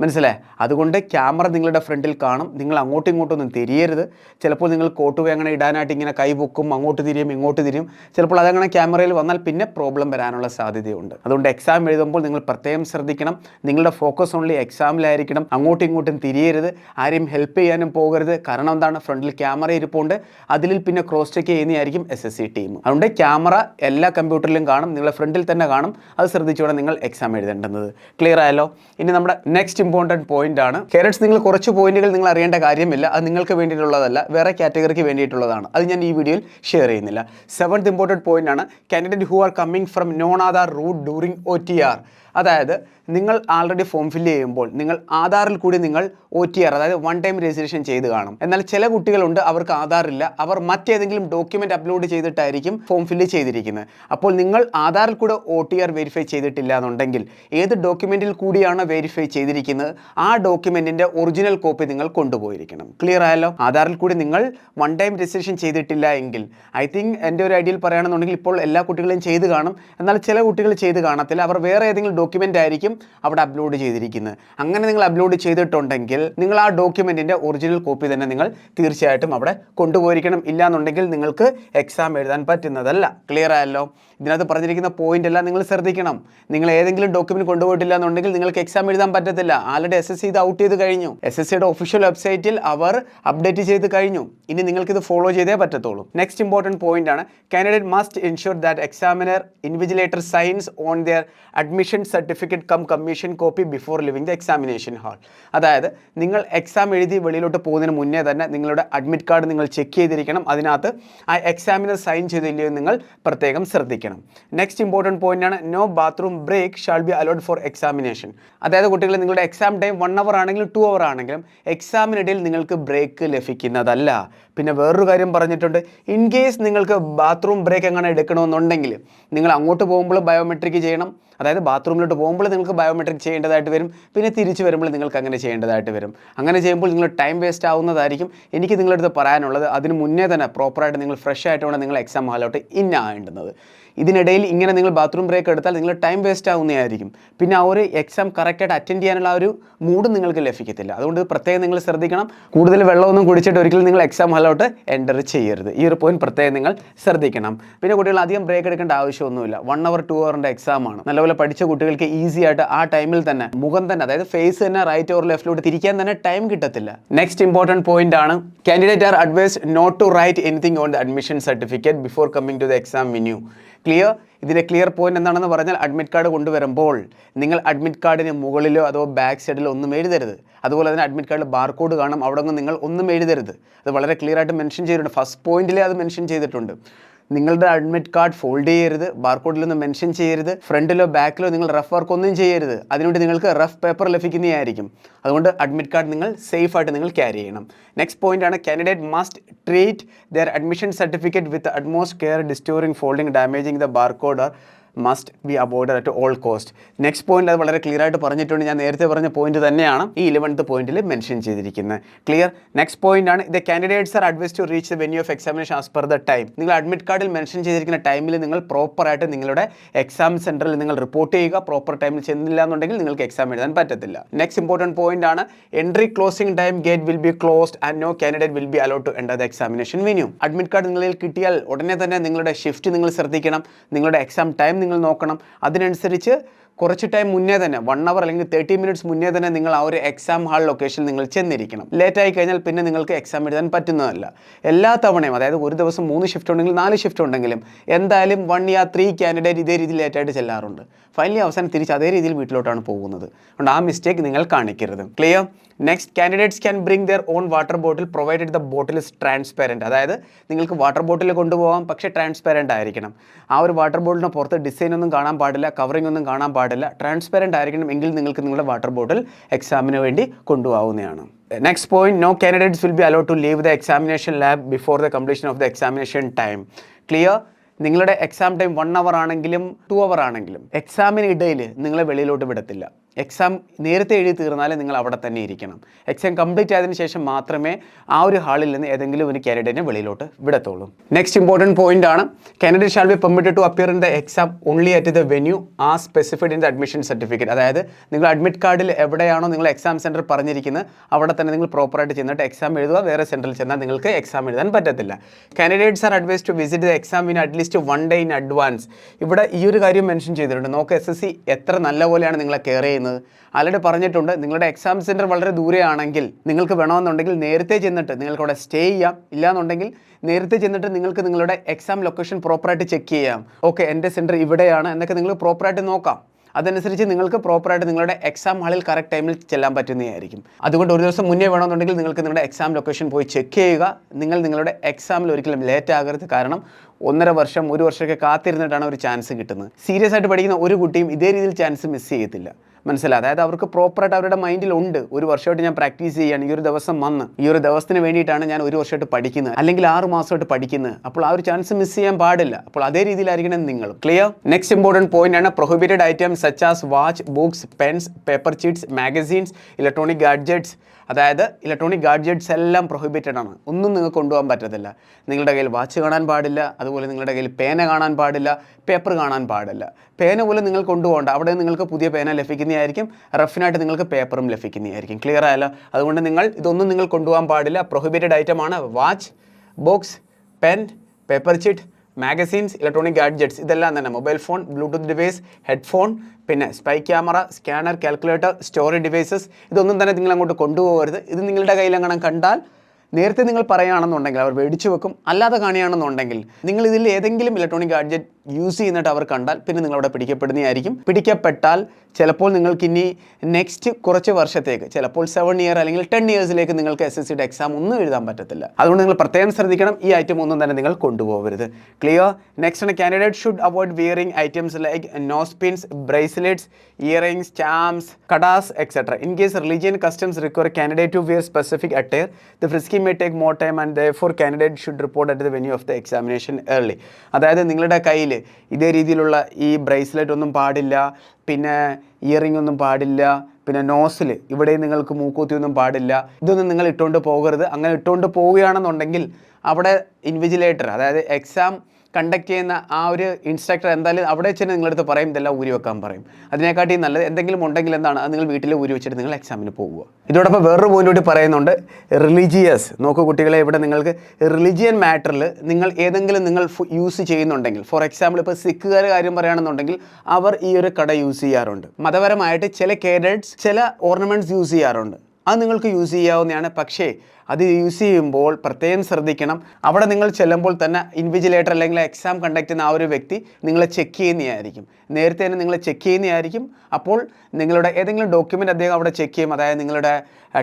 മനസ്സിലായി? അതുകൊണ്ട് ക്യാമറ നിങ്ങളുടെ ഫ്രണ്ടിൽ കാണും. നിങ്ങൾ അങ്ങോട്ടും ഇങ്ങോട്ടൊന്നും തിരിയരുത്. ചിലപ്പോൾ നിങ്ങൾ കോട്ട് അങ്ങനെ ഇടാനായിട്ട് ഇങ്ങനെ കൈ പൊക്കും അങ്ങോട്ട് തിരിയും ഇങ്ങോട്ട് തിരിയും. ചിലപ്പോൾ അതങ്ങനെ ക്യാമറയിൽ വന്നാൽ പിന്നെ പ്രോബ്ലം വരാനുള്ള സാധ്യതയുണ്ട്. അതുകൊണ്ട് എക്സാം എഴുതുമ്പോൾ നിങ്ങൾ പ്രത്യേകം ശ്രദ്ധിക്കണം. നിങ്ങളുടെ ഫോക്കസ് ഓൺലി എക്സാമിലായിരിക്കണം അങ്ങോട്ടും ഇങ്ങോട്ടും തിരിയരുത്. ആരെയും ഹെൽപ്പ് ചെയ്യാനും പോകരുത്. കാരണം എന്താണ്? ഫ്രണ്ടിൽ ക്യാമറ ഇരിപ്പുണ്ട്. അതിൽ പിന്നെ ക്രോസ് ചെക്ക് ചെയ്യുന്നതായിരിക്കും എസ് എസ് സി ടീം അതുകൊണ്ട് ക്യാമറ എല്ലാ കമ്പ്യൂട്ടറിലും കാണും. നിങ്ങളുടെ ഫ്രണ്ടിൽ തന്നെ കാണും. അത് ശ്രദ്ധിച്ചുകൊണ്ട് നിങ്ങൾ എക്സാം എഴുതേണ്ടത്. ക്ലിയർ ആയല്ലോ? ഇനി നമ്മുടെ നെക്സ്റ്റ് ഇമ്പോർട്ടന്റ് പോയിന്റ് ആണ്. കാരറ്റ്സ് നിങ്ങൾ കുറച്ച് പോയിന്റുകൾ നിങ്ങൾ അറിയേണ്ട കാര്യമില്ല. അത് നിങ്ങൾക്ക് വേണ്ടിയിട്ടുള്ളതല്ല. വേറെ കാറ്റഗറിക്ക് വേണ്ടിയിട്ടുള്ളതാണ്. അത് ഞാൻ ഈ വീഡിയോയിൽ ഷെയർ ചെയ്യുന്നില്ല. സെവൻത് ഇമ്പോർട്ടന്റ് പോയിന്റ് ആണ്. Candidate who are coming from non Aadhaar route during O T R അതായത് നിങ്ങൾ ആൾറെഡി ഫോം ഫില്ല് ചെയ്യുമ്പോൾ നിങ്ങൾ ആധാറിൽ കൂടി നിങ്ങൾ ഒ ടി ആർ അതായത് വൺ ടൈം രജിസ്ട്രേഷൻ ചെയ്ത് കാണും. എന്നാൽ ചില കുട്ടികളുണ്ട് അവർക്ക് ആധാർ ഇല്ല. അവർ മറ്റേതെങ്കിലും ഡോക്യുമെന്റ് അപ്ലോഡ് ചെയ്തിട്ടായിരിക്കും ഫോം ഫില്ല് ചെയ്തിരിക്കുന്നത്. അപ്പോൾ നിങ്ങൾ ആധാറിൽ കൂടെ ഒ ടി ആർ വെരിഫൈ ചെയ്തിട്ടില്ല എന്നുണ്ടെങ്കിൽ ഏത് ഡോക്യുമെന്റിൽ കൂടിയാണ് വെരിഫൈ ചെയ്തിരിക്കുന്നത്? ആ ഡോക്യുമെന്റിന്റെ ഒറിജിനൽ കോപ്പി നിങ്ങൾ കൊണ്ടുപോയിരിക്കണം. ക്ലിയർ ആയല്ലോ? ആധാറിൽ കൂടി നിങ്ങൾ വൺ ടൈം രജിസ്ട്രേഷൻ ചെയ്തിട്ടില്ല എങ്കിൽ ഐ തിങ്ക് എന്റെ ഒരു ഐഡിയയിൽ പറയുകയാണെന്നുണ്ടെങ്കിൽ ഇപ്പോൾ എല്ലാ കുട്ടികളും ചെയ്ത് കാണും. എന്നാൽ ചില കുട്ടികൾ ചെയ്ത് കാണത്തില്ല. അവർ വേറെ ഏതെങ്കിലും ഡോക്യുമെന്റ് ആയിരിക്കും അവിടെ അപ്ലോഡ് ചെയ്തിരിക്കുന്നത്. അങ്ങനെ നിങ്ങൾ അപ്ലോഡ് ചെയ്തിട്ടുണ്ടെങ്കിൽ നിങ്ങൾ ആ ഡോക്യുമെന്റിന്റെ ഒറിജിനൽ കോപ്പി തന്നെ നിങ്ങൾ തീർച്ചയായിട്ടും അവിടെ കൊണ്ടുപോയിരിക്കണം. ഇല്ലാന്നുണ്ടെങ്കിൽ നിങ്ങൾക്ക് എക്സാം എഴുതാൻ പറ്റുന്നതല്ല. ക്ലിയർ ആയല്ലോ? ഇതിനകത്ത് പറഞ്ഞിരിക്കുന്ന പോയിന്റ് എല്ലാം നിങ്ങൾ ശ്രദ്ധിക്കണം. നിങ്ങൾ ഏതെങ്കിലും ഡോക്യുമെന്റ് കൊണ്ടുപോയിട്ടില്ല എന്നുണ്ടെങ്കിൽ നിങ്ങൾക്ക് എക്സാം എഴുതാൻ പറ്റത്തില്ല. ആൾറെഡി എസ് എസ് സി ഇത് ഔട്ട് ചെയ്ത് കഴിഞ്ഞു. എസ് എസ് സിയുടെ ഒഫീഷ്യൽ വെബ്സൈറ്റിൽ അവർ അപ്ഡേറ്റ് ചെയ്ത് കഴിഞ്ഞു. ഇനി നിങ്ങൾക്ക് ഇത് ഫോളോ ചെയ്തേ പറ്റത്തുള്ളൂ. നെക്സ്റ്റ് ഇമ്പോർട്ടന്റ് പോയിന്റ് ആണ്. Candidate must ensure that examiner invigilator signs on their admission certificate cum commission copy before leaving the examination hall അതായത് നിങ്ങൾ എക്സാം എഴുതി വെളിയിലോട്ട് പോകുന്നതിന് മുന്നേ തന്നെ നിങ്ങളുടെ അഡ്മിറ്റ് കാർഡ് നിങ്ങൾ ചെക്ക് ചെയ്തിരിക്കണം. അതിനകത്ത് ആ എക്സാമിനർ സൈൻ ചെയ്തില്ലയോ നിങ്ങൾ പ്രത്യേകം ശ്രദ്ധിക്കണം. നെക്സ്റ്റ് ഇമ്പോർട്ടന്റ് പോയിന്റ് ആണ് no bathroom break shall be allowed for examination അതായത് കുട്ടികൾ നിങ്ങളുടെ എക്സാം ടൈം വൺ അവർ ആണെങ്കിലും ടു അവർ ആണെങ്കിലും എക്സാമിനിടയിൽ നിങ്ങൾക്ക് ബ്രേക്ക് ലഭിക്കുന്നതല്ല. പിന്നെ വേറൊരു കാര്യം പറഞ്ഞിട്ടുണ്ട് ഇൻ കേസ് നിങ്ങൾക്ക് ബാത്റൂം ബ്രേക്ക് എങ്ങനെ എടുക്കണമെന്നുണ്ടെങ്കിൽ നിങ്ങൾ അങ്ങോട്ട് പോകുമ്പോൾ ബയോമെട്രിക് ചെയ്യണം. അതായത് ബാത്റൂമിലോട്ട് പോകുമ്പോൾ നിങ്ങൾക്ക് ബയോമെട്രിക് ചെയ്യേണ്ടതായിട്ട് വരും പിന്നെ തിരിച്ചു വരുമ്പോൾ നിങ്ങൾക്ക് അങ്ങനെ ചെയ്യേണ്ടതായിട്ട് വരും. അങ്ങനെ ചെയ്യുമ്പോൾ നിങ്ങൾ ടൈം വേസ്റ്റ് ആവുന്നതായിരിക്കും. എനിക്ക് നിങ്ങളുടെ അടുത്ത് പറയാനുള്ളത് അതിന് മുന്നേ തന്നെ പ്രോപ്പറായിട്ട് നിങ്ങൾ ഫ്രഷ് ആയിട്ട് വേണം നിങ്ങൾ എക്സാം ഹാളിലോട്ട് ഇൻ ആവേണ്ടുന്നത് ഇതിനിടയിൽ ഇങ്ങനെ നിങ്ങൾ ബാത്റൂം ബ്രേക്ക് എടുത്താൽ നിങ്ങൾ ടൈം വേസ്റ്റ് ആവുന്നതായിരിക്കും. പിന്നെ ആ ഒരു എക്സാം കറക്റ്റായിട്ട് അറ്റൻഡ് ചെയ്യാനുള്ള ഒരു മൂഡ് നിങ്ങൾക്ക് ലഭിക്കത്തില്ല. അതുകൊണ്ട് പ്രത്യേകം നിങ്ങൾ ശ്രദ്ധിക്കണം. കൂടുതൽ വെള്ളമൊന്നും കുടിച്ചിട്ട് ഒരിക്കലും നിങ്ങൾ എക്സാം ഹാളിലോട്ട് എന്റർ ചെയ്യരുത്. ഈ ഒരു പോയിന്റ് പ്രത്യേകം നിങ്ങൾ ശ്രദ്ധിക്കണം. പിന്നെ കുട്ടികൾ അധികം ബ്രേക്ക് എടുക്കേണ്ട ആവശ്യമൊന്നുമില്ല. വൺ അവർ ടു അവറിന്റെ എക്സാം ആണ്. നല്ലപോലെ പഠിച്ച കുട്ടികൾക്ക് ഈസി ആയിട്ട് ആ ടൈമിൽ തന്നെ മുഖം തന്നെ അതായത് ഫേസ് തന്നെ റൈറ്റ് ഓർ ലെഫ്റ്റിലോട്ട് തിരിക്കാൻ തന്നെ ടൈം കിട്ടത്തില്ല. നെക്സ്റ്റ് ഇമ്പോർട്ടന്റ് പോയിന്റ് ആണ്. Candidate are advise not to write anything on the admission certificate before coming to the exam menu clear ഇതിന്റെ ക്ലിയർ പോയിന്റ് എന്താണെന്ന് പറഞ്ഞാൽ അഡ്മിറ്റ് കാർഡ് കൊണ്ടുവരുമ്പോൾ നിങ്ങൾ അഡ്മിറ്റ് കാർഡിന് മുകളിലോ അതോ ബാക്ക് സൈഡിലോ ഒന്നും എഴുതരുത്. അതുപോലെ തന്നെ അഡ്മിറ്റ് കാർഡിൽ ബാർകോഡ് കാണും അവിടെ നിങ്ങൾ ഒന്നും എഴുതരുത്. അത് വളരെ ക്ലിയർ ആയിട്ട് മെൻഷൻ ചെയ്തിട്ടുണ്ട്. ഫസ്റ്റ് പോയിന്റിലേ അത് മെൻഷൻ ചെയ്തിട്ടുണ്ട്. നിങ്ങളുടെ അഡ്മിറ്റ് കാർഡ് ഫോൾഡ് ചെയ്യരുത് ബാർകോഡിലൊന്നും മെൻഷൻ ചെയ്യരുത് ഫ്രണ്ടിലോ ബാക്കിലോ നിങ്ങൾ റഫ് വർക്ക് ഒന്നും ചെയ്യരുത്. അതിനുവേണ്ടി നിങ്ങൾക്ക് റഫ് പേപ്പർ ലഭിക്കുന്നതായിരിക്കും. അതുകൊണ്ട് അഡ്മിറ്റ് കാർഡ് നിങ്ങൾ സേഫ് ആയിട്ട് നിങ്ങൾ ക്യാരി ചെയ്യണം. നെക്സ്റ്റ് പോയിന്റ് ആണ് candidate must treat their admission certificate with utmost care distorting folding damaging the barcode or must be avoided at all cost next point അത് വളരെ clear ആയിട്ട് പറഞ്ഞിട്ടുണ്ട്. ഞാൻ നേരത്തെ പറഞ്ഞ പോയിന്റ് തന്നെയാണ് ഈ ഇലവൻത്ത് പോയിന്റിൽ മെൻഷൻ ചെയ്തിരിക്കുന്നത്. ക്ലിയർ നെക്സ്റ്റ് പോയിന്റ് ആണ്. The candidates are advise to reach the venue of examination as per the time നിങ്ങൾ അഡ്മിറ്റ് കാർഡിൽ മെൻഷൻ ചെയ്തിരിക്കുന്ന ടൈമിൽ നിങ്ങൾ പ്രോപ്പറായിട്ട് നിങ്ങളുടെ എക്സാം സെന്ററിൽ നിങ്ങൾ റിപ്പോർട്ട് ചെയ്യുക. പ്രോപ്പർ ടൈമിൽ ചെന്നില്ല എന്നുണ്ടെങ്കിൽ നിങ്ങൾക്ക് എക്സാം എഴുതാൻ പറ്റത്തില്ല. നെക്സ്റ്റ് ഇമ്പോർട്ടന്റ് പോയിന്റ് ആണ്. Entry closing time gate will be closed and no candidate will be allow to enter the examination venue admit card നിങ്ങളിൽ കിട്ടിയാൽ ഉടനെ തന്നെ നിങ്ങളുടെ ഷിഫ്റ്റ് നിങ്ങൾ ശ്രദ്ധിക്കണം. നിങ്ങളുടെ എക്സാം ടൈം നിങ്ങൾ നോക്കണം. അതിനനുസരിച്ച് കുറച്ച് ടൈം മുന്നേ തന്നെ വൺ അവർ അല്ലെങ്കിൽ തേർട്ടി മിനിറ്റ്സ് മുന്നേ തന്നെ നിങ്ങൾ ആ ഒരു എക്സാം ഹാൾ ലൊക്കേഷൻ നിങ്ങൾ ചെന്നിരിക്കണം. ലേറ്റ് ആയി കഴിഞ്ഞാൽ പിന്നെ നിങ്ങൾക്ക് എക്സാം എഴുതാൻ പറ്റുന്നതല്ല. എല്ലാ തവണയും അതായത് ഒരു ദിവസം മൂന്ന് ഷിഫ്റ്റ് ഉണ്ടെങ്കിൽ നാല് ഷിഫ്റ്റ് ഉണ്ടെങ്കിലും എന്തായാലും വൺ യാ ത്രീ കാൻഡിഡേറ്റ് ഇതേ രീതിയിൽ ലേറ്റായിട്ട് ചെല്ലാറുണ്ട്. ഫൈനലി അവസാനം തിരിച്ച് അതേ രീതിയിൽ വീട്ടിലോട്ടാണ് പോകുന്നത്. അതുകൊണ്ട് ആ മിസ്റ്റേക്ക് നിങ്ങൾ കാണിക്കരുത്. Clear next candidates can bring their own water bottle provided the bottle is transparent അതായത് നിങ്ങൾക്ക് വാട്ടർ ബോട്ടിൽ കൊണ്ടുപോകാം പക്ഷേ ട്രാൻസ്പെറന്റ് ആയിരിക്കണം. ആ ഒരു വാട്ടർ ബോട്ടിന് പുറത്ത് ഡിസൈൻ ഒന്നും കാണാൻ പാടില്ല കവറിംഗ് ഒന്നും കാണാൻ പാടില്ല. പാടില്ല. ട്രാൻസ്പെറന്റ് ആയിരിക്കണം എങ്കിൽ നിങ്ങൾക്ക് നിങ്ങളുടെ വാട്ടർ ബോട്ടിൽ എക്സാമിന് വേണ്ടി കൊണ്ടുപോകാവുന്നതാണ്. Next point no candidates will be allow to leave the examination lab before the completion of the examination time clear നിങ്ങളുടെ എക്സാം ടൈം വൺ അവർ ആണെങ്കിലും ടു അവർ ആണെങ്കിലും എക്സാമിന് ഇടയിൽ നിങ്ങളെ വെളിയിലോട്ട് വിടത്തില്ല. എക്സാം നേരത്തെ എഴുതി തീർന്നാലേ നിങ്ങൾ അവിടെ തന്നെ ഇരിക്കണം. എക്സാം കംപ്ലീറ്റ് ആയതിനു ശേഷം മാത്രമേ ആ ഒരു ഹാളിൽ നിന്ന് ഏതെങ്കിലും ഒരു കാൻഡിഡേറ്റിനെ വെളിയിലോട്ട് വിടത്തുള്ളൂ. നെക്സ്റ്റ് ഇമ്പോർട്ടന്റ് പോയിന്റ് ആണ്. Candidate shall be permitted to appear in the exam only at the venue uh specified in the admission certificate അതായത് നിങ്ങൾ അഡ്മിറ്റ് കാർഡിൽ എവിടെയാണോ നിങ്ങൾ എക്സാം സെന്റർ പറഞ്ഞിരിക്കുന്നത് അവിടെ തന്നെ നിങ്ങൾ പ്രോപ്പറായിട്ട് ചെന്നിട്ട് എക്സാം എഴുതുക. വേറെ സെന്ററിൽ ചെന്നാൽ നിങ്ങൾക്ക് എക്സാം എഴുതാൻ പറ്റത്തില്ല. Candidates are advise to visit the exam in at least one day in advance ഇവിടെ ഈ ഒരു കാര്യം മെൻഷൻ ചെയ്തിട്ടുണ്ട്. നോക്ക് എസ് എസ് സി എത്ര നല്ല പോലെയാണ് നിങ്ങളെ കെയർ ചെയ്യുന്നത്. ആൾറെഡി പറഞ്ഞിട്ടുണ്ട് നിങ്ങളുടെ എക്സാം സെന്റർ വളരെ ദൂരെയാണെങ്കിൽ നിങ്ങൾക്ക് വേണമെന്നുണ്ടെങ്കിൽ നേരത്തെ ചെന്നിട്ട് നിങ്ങൾക്ക് അവിടെ സ്റ്റേ ചെയ്യാം. ഇല്ലാന്നുണ്ടെങ്കിൽ നേരത്തെ ചെന്നിട്ട് നിങ്ങൾക്ക് നിങ്ങളുടെ എക്സാം ലൊക്കേഷൻ പ്രോപ്പറായിട്ട് ചെക്ക് ചെയ്യാം. ഓക്കെ എന്റെ സെന്റർ ഇവിടെയാണ് എന്നൊക്കെ നിങ്ങൾ പ്രോപ്പറായിട്ട് നോക്കാം. അതനുസരിച്ച് നിങ്ങൾക്ക് പ്രോപ്പറായിട്ട് നിങ്ങളുടെ എക്സാം ഹാളിൽ കറക്റ്റ് ടൈമിൽ ചെല്ലാൻ പറ്റുന്നതായിരിക്കും. അതുകൊണ്ട് ഒരു ദിവസം മുന്നേ വേണമെന്നുണ്ടെങ്കിൽ നിങ്ങൾക്ക് നിങ്ങളുടെ എക്സാം ലൊക്കേഷൻ പോയി ചെക്ക് ചെയ്യുക. നിങ്ങൾ നിങ്ങളുടെ എക്സാമിൽ ഒരിക്കലും ലേറ്റ് ആകരുത്. കാരണം ഒന്നര വർഷം ഒരു വർഷമൊക്കെ കാത്തിരുന്നിട്ടാണ് ഒരു ചാൻസ് കിട്ടുന്നത്. സീരിയസ് ആയിട്ട് പഠിക്കുന്ന ഒരു കുട്ടിയും ഇതേ രീതിയിൽ ചാൻസ് മിസ് ചെയ്യത്തില്ല. മനസ്സിലായി. അതായത് അവർക്ക് പ്രോപ്പറായിട്ട് അവരുടെ മൈൻഡിലുണ്ട് ഒരു വർഷമായിട്ട് ഞാൻ പ്രാക്ടീസ് ചെയ്യാണ്. ഈ ഒരു ദിവസം വന്ന്. ഈ ഒരു ദിവസത്തിന് വേണ്ടിയിട്ടാണ് ഞാൻ ഒരു വർഷമായിട്ട് പഠിക്കുന്നത്. അല്ലെങ്കിൽ ആറ് മാസമായിട്ട് പഠിക്കുന്നത്. അപ്പോൾ ആ ഒരു ചാൻസ് മിസ് ചെയ്യാൻ പാടില്ല. അപ്പോൾ അതേ രീതിയിലായിരിക്കണം നിങ്ങൾ ക്ലിയർ നെക്സ്റ്റ് ഇമ്പോർട്ടന്റ് പോയിന്റ് ആണ് prohibited items such as watch books pens paper cheats magazines electronic gadgets അതായത് ഇലക്ട്രോണിക് ഗാഡ്ജറ്റ്സ് എല്ലാം പ്രൊഹിബിറ്റഡ് ആണ്. ഒന്നും നിങ്ങൾക്ക് കൊണ്ടുപോകാൻ പറ്റത്തില്ല. നിങ്ങളുടെ കയ്യിൽ വാച്ച് കാണാൻ പാടില്ല അതുപോലെ നിങ്ങളുടെ കയ്യിൽ പേന കാണാൻ പാടില്ല പേപ്പർ കാണാൻ പാടില്ല. പേന പോലും നിങ്ങൾ കൊണ്ടുപോകണ്ട. അവിടെ നിങ്ങൾക്ക് പുതിയ പേന ലഭിക്കുന്നതായിരിക്കും റഫിനായിട്ട് നിങ്ങൾക്ക് പേപ്പറും ലഭിക്കുന്നതായിരിക്കും. ക്ലിയർ ആയല്ലോ? അതുകൊണ്ട് നിങ്ങൾ ഇതൊന്നും നിങ്ങൾ കൊണ്ടുപോകാൻ പാടില്ല. പ്രൊഹിബിറ്റഡ് ഐറ്റമാണ് watch box pen paper chit magazines electronic gadgets ഇതെല്ലാം തന്നെ. Mobile phone Bluetooth device headphone പിന്നെ spy camera scanner calculator storage devices ഇതൊന്നും തന്നെ നിങ്ങൾ അങ്ങോട്ട് കൊണ്ടുപോകരുത്. ഇത് നിങ്ങളുടെ കയ്യിലെങ്ങനെ കണ്ടാൽ നേരത്തെ നിങ്ങൾ പറയുകയാണെന്നുണ്ടെങ്കിൽ അവർ മേടിച്ചു വെക്കും. അല്ലാതെ കാണുകയാണെന്നുണ്ടെങ്കിൽ നിങ്ങൾ ഇതിൽ ഏതെങ്കിലും ഇലക്ട്രോണിക് ഗാഡ്ജറ്റ് യൂസ് ചെയ്യുന്നിട്ട് അവർ കണ്ടാൽ പിന്നെ നിങ്ങളവിടെ പിടിക്കപ്പെടുന്നതായിരിക്കും പിടിക്കപ്പെട്ടാൽ ചിലപ്പോൾ നിങ്ങൾക്ക് ഇനി നെക്സ്റ്റ് കുറച്ച് വർഷത്തേക്ക് ചിലപ്പോൾ സെവൻ ഇയർ അല്ലെങ്കിൽ ടെൻ ഇയേഴ്സിലേക്ക് നിങ്ങൾക്ക് എസ് എസ് സിയുടെ എക്സാം ഒന്നും എഴുതാൻ പറ്റത്തില്ല. അതുകൊണ്ട് നിങ്ങൾ പ്രത്യേകം ശ്രദ്ധിക്കണം ഈ ഐറ്റം ഒന്നും തന്നെ നിങ്ങൾ കൊണ്ടുപോകരുത്. ക്ലിയർ നെക്സ്റ്റ് ആണ് candidate should avoid wearing items like nose pins bracelets earrings charms kadas etcetera in case religion customs require candidate to wear specific attire the frisking may take more time and therefore candidate should report at the venue of the examination early അതായത് നിങ്ങളുടെ കയ്യിൽ ഇതേ രീതിയിലുള്ള ഈ bracelet ഒന്നും പാടില്ല പിന്നെ earring ഒന്നും പാടില്ല പിന്നെ നോസിൽ ഇവിടെ നിങ്ങൾക്ക് മൂക്കൂത്തി ഒന്നും പാടില്ല. ഇതൊന്നും നിങ്ങൾ ഇട്ടുകൊണ്ട് പോകരുത്. അങ്ങനെ ഇട്ടുകൊണ്ട് പോവുകയാണെന്നുണ്ടെങ്കിൽ അവിടെ ഇൻവിജിലേറ്റർ അതായത് എക്സാം കണ്ടക്ട് ചെയ്യുന്ന ആ ഒരു ഇൻസ്ട്രക്ടർ എന്തായാലും അവിടെ വെച്ച് തന്നെ നിങ്ങളടുത്ത് പറയും ഇതെല്ലാം ഊരി വെക്കാൻ പറയും. അതിനെക്കാട്ടി നല്ലത് എന്തെങ്കിലും ഉണ്ടെങ്കിൽ എന്താണ്? അത് നിങ്ങൾ വീട്ടിൽ ഊരി വെച്ചിട്ട് നിങ്ങൾ എക്സാമിന് പോകുക ഇതോടൊപ്പം വേറൊരു പോയിന്റ് പറയുന്നുണ്ട്. റിലീജിയസ് നോക്കൂ കുട്ടികളെ ഇവിടെ നിങ്ങൾക്ക് റിലീജിയൻ മാറ്ററിൽ നിങ്ങൾ ഏതെങ്കിലും നിങ്ങൾ യൂസ് ചെയ്യുന്നുണ്ടെങ്കിൽ ഫോർ എക്സാമ്പിൾ ഇപ്പോൾ സിഖുകാർ കാര്യം പറയുകയാണെന്നുണ്ടെങ്കിൽ അവർ ഈ ഒരു കട യൂസ് ചെയ്യാറുണ്ട്. മതപരമായിട്ട് ചില കേഡറ്റ്സ് ചില ഓർണമെന്റ്സ് യൂസ് ചെയ്യാറുണ്ട്. അത് നിങ്ങൾക്ക് യൂസ് ചെയ്യാവുന്നതാണ്. പക്ഷേ അത് യൂസ് ചെയ്യുമ്പോൾ പ്രത്യേകം ശ്രദ്ധിക്കണം. അവിടെ നിങ്ങൾ ചെല്ലുമ്പോൾ തന്നെ ഇൻവിജിലേറ്റർ അല്ലെങ്കിൽ എക്സാം കണ്ടക്ട് ചെയ്യുന്ന ആ ഒരു വ്യക്തി നിങ്ങളെ ചെക്ക് ചെയ്യുന്നതായിരിക്കും. നേരത്തെ തന്നെ നിങ്ങളെ ചെക്ക് ചെയ്യുന്നതായിരിക്കും. അപ്പോൾ നിങ്ങളുടെ ഏതെങ്കിലും ഡോക്യുമെന്റ് അദ്ദേഹം അവിടെ ചെക്ക് ചെയ്യും. അതായത് നിങ്ങളുടെ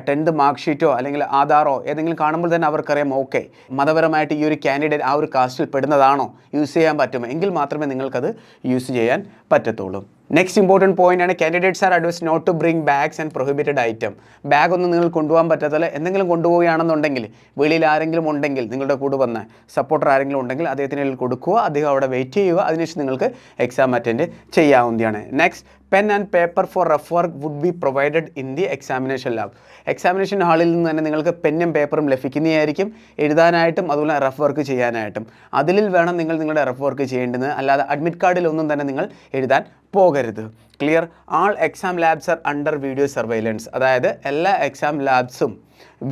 ടെൻത്ത് മാർക്ക് ഷീറ്റോ അല്ലെങ്കിൽ ആധാറോ ഏതെങ്കിലും കാണുമ്പോൾ തന്നെ അവർക്കറിയാം ഓക്കെ മതപരമായിട്ട് ഈ ഒരു കാൻഡിഡേറ്റ് ആ ഒരു കാസ്റ്റിൽ പെടുന്നതാണോ? യൂസ് ചെയ്യാൻ പറ്റുമോ? എങ്കിൽ മാത്രമേ നിങ്ങൾക്കത് യൂസ് ചെയ്യാൻ പറ്റത്തുള്ളൂ. നെക്സ്റ്റ് ഇമ്പോർട്ടന്റ് പോയിന്റ് ആണ് candidates are advise not to bring bags and prohibited item bag ഒന്നും നിങ്ങൾ കൊണ്ടുപോകാൻ പറ്റാത്തല്ല എന്തെങ്കിലും കൊണ്ടുപോവുകയാണെന്നുണ്ടെങ്കിൽ വെളിയിൽ ആരെങ്കിലും ഉണ്ടെങ്കിൽ നിങ്ങളുടെ കൂടെ വന്ന സപ്പോർട്ടർ ആരെങ്കിലും ഉണ്ടെങ്കിൽ അദ്ദേഹത്തിന് കൊടുക്കുക അദ്ദേഹം അവിടെ വെയിറ്റ് ചെയ്യുക. അതിനുശേഷം നിങ്ങൾക്ക് എക്സാം അറ്റൻഡ് ചെയ്യാവുന്നതാണ്. Next pen and paper for rough work would be provided in the examination lab examination ഹാളിൽ നിന്ന് തന്നെ നിങ്ങൾക്ക് പെന്നും പേപ്പറും ലഭിക്കുന്നതായിരിക്കും എഴുതാനായിട്ടും അതുപോലെ റഫ് വർക്ക് ചെയ്യാനായിട്ടും. അതിൽ വേണം നിങ്ങൾ നിങ്ങളുടെ റഫ് വർക്ക് ചെയ്യേണ്ടത്. അല്ലാതെ അഡ്മിറ്റ് കാർഡിലൊന്നും തന്നെ നിങ്ങൾ എഴുതാൻ പോകരുത്. Clear all exam labs are under video surveillance അതായത് എല്ലാ എക്സാം ലാബ്സും